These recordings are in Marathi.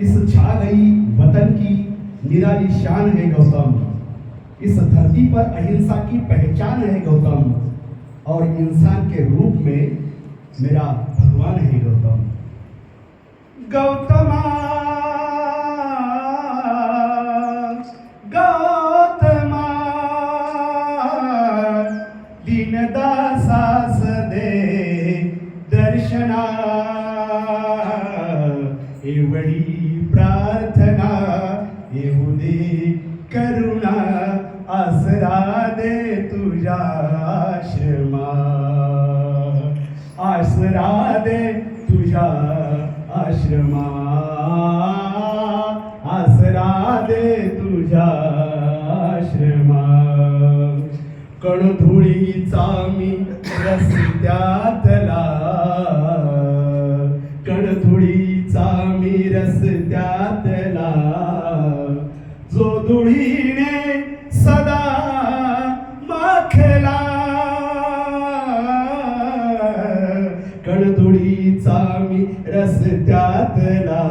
इस छा गई वतन की निराली शान है गौतम। इस धरती पर अहिंसा की पहचान है गौतम। और इंसान के रूप में मेरा भगवान है गौतम। गौतम, गौतमा दीनदासास दे दर्शना, एवढी प्रार्थना येऊ दे करुणा आसरा दे तुझ्या आश्रमा. आसरा दे तुझ्या आश्रमा. आसरा दे तुझ्या आश्रमा. कणधुळीचा मी रस्त्यातला कणधुळीचा मी रस्त्यातला जो सदा माखला. कणधुळीचा मी रस्त्यातला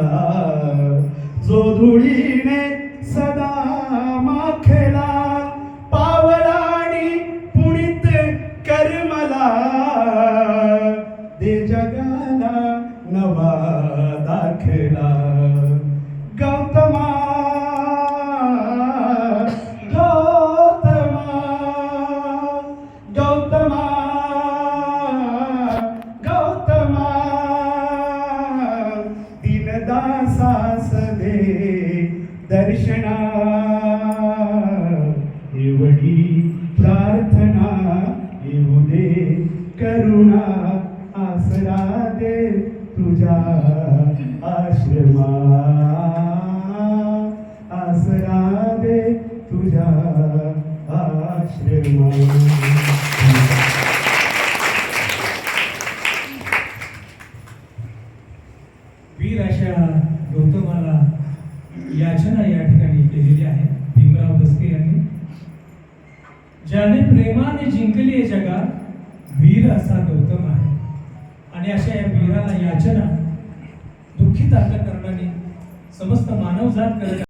जो धुळीने सदा माखला. पावलाणी पुणित कर्मला. दे जगाला नवा दाखला. दासास दे दर्शना एवढी प्रार्थना येऊ दे करुणा आसरा दे तुझ्या आश्रमा आसरा दे तुझ्या आश्रमा वीर अशा गौतमाला याचना या ठिकाणी केलेली आहे. भीमराव दसके यांनी. ज्याने प्रेमाने जिंकली आहे जगात वीर असा गौतम आहे. आणि अशा या वीराला याचना दुःखित करणारी समस्त मानवजात करत